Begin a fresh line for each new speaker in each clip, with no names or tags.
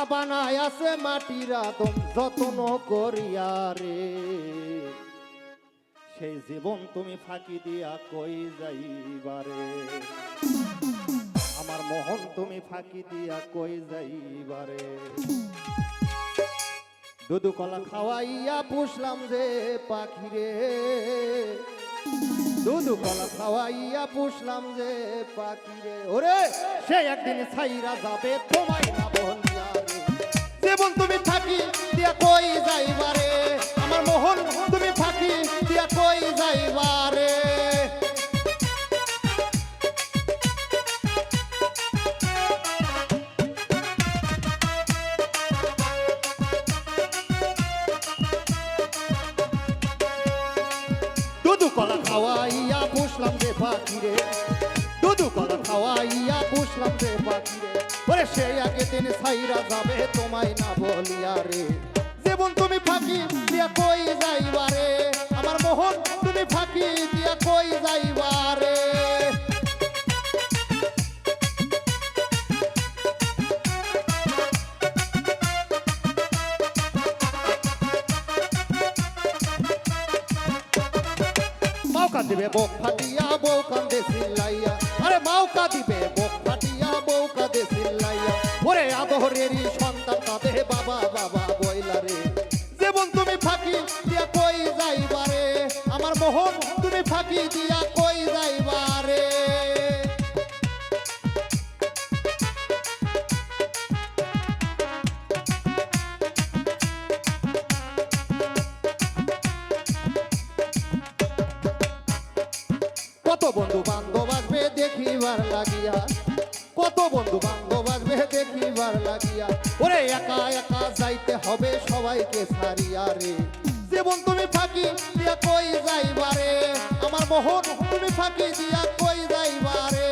আল্লাহ বানায় আছে মাটির আদম, যত্ন করিয়া রে। সেই জীবন তুমি ফাঁকি দিয়া কই যাইবারে আমার মোহন তুমি ফাঁকি দিয়া কই যাইবারে দুদু কলা খাওয়াইয়া পুষলাম যে পাখিরে দুধু কলা খাওয়াইয়া পুষলাম যে পাখিরে ওরে, সে একদিন ছাইরা যাবে তোমায়। জীবন তুমি থাকি দিয়া কই যাইবারে আমার মোহন তুমি ফাঁকি দিয়া কই যাইবারে দুধু কলা খাওয়াইয়া পুষলাম যে পাখিরে। দুধু কলা খাওয়াইয়া পুষলাম রে পাখিরে ওরে সে আগে দিন সাইরা যাবে তোমায় না বলিয়া রে। জীবন তুমি ফাঁকি দিয়া কই যাইবারে আমার মোহন মাউকা দিবে, বোক ফাটিয়া বৌকা কান্দে সিল্লাইয়া আরে মাউকা দিবে, বোক ফাটিয়া বৌকা কাঁদে সিল্লাইয়া ওরে আবহরেরই সন্তান তাদের বাবা বাবা বইলারে জীবন তুমি ফাঁকি দিয়া কই যাইবারে আমার মোহন তুমি ফাঁকি দিয়া বন্ধু বান্ধব আসবে দেখিবার লাগিয়া। কত বন্ধু বান্ধব আসবে দেখিবার লাগিয়া। ওরে একা একা যাইতে হবে সবাইকে সারিয়া রে। জীবন তুমি ফাঁকি দিয়া কই যাইবারে আমার মোহন তুমি ফাঁকি দিয়া কই যাইবারে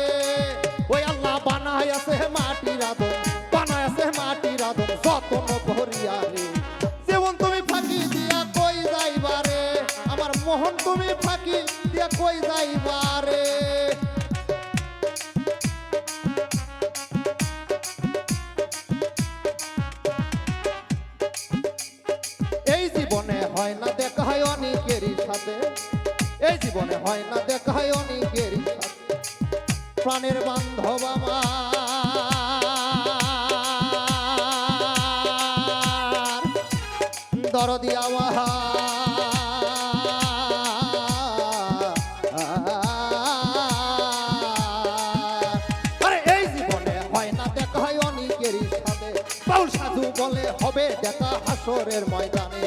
ওই আল্লাহ বানায় আছে মাটির আদম বানায় আছে মাটির আদম যত্ন করিয়া রে। মোহন, তুমি ফাঁকি দিয়া কই যাইবারে এই জীবনে হয় না দেখা হয় অনেকেরই সাথে। এই জীবনে হয় না দেখা হয় অনেকেরই সাথে। প্রাণের বান্ধব আমার। দরদি আরে সাধু হবে দেখা হাসরের ময়দানে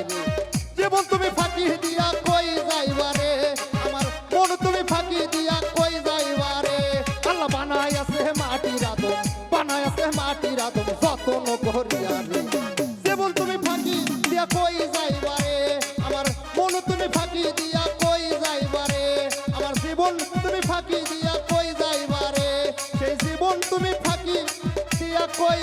জীবন তুমি ফাঁকি দিয়া কই যাইবারে আমার মন তুমি ফাঁকি দিয়া কই যাইবারে আল্লাহ বানায় আছে মাটির আদম, বানায় আছে মাটির আদম, যত্ন করিয়া জীবন তুমি ফাঁকি দিয়া কই যাইবারে আমার মন তুমি ফাঁকি দিয়া কই যাইবারে আমার জীবন তুমি ফাঁকি দিয়া কই যাইবারে সেই জীবন তুমি ফাঁকি দিয়া কই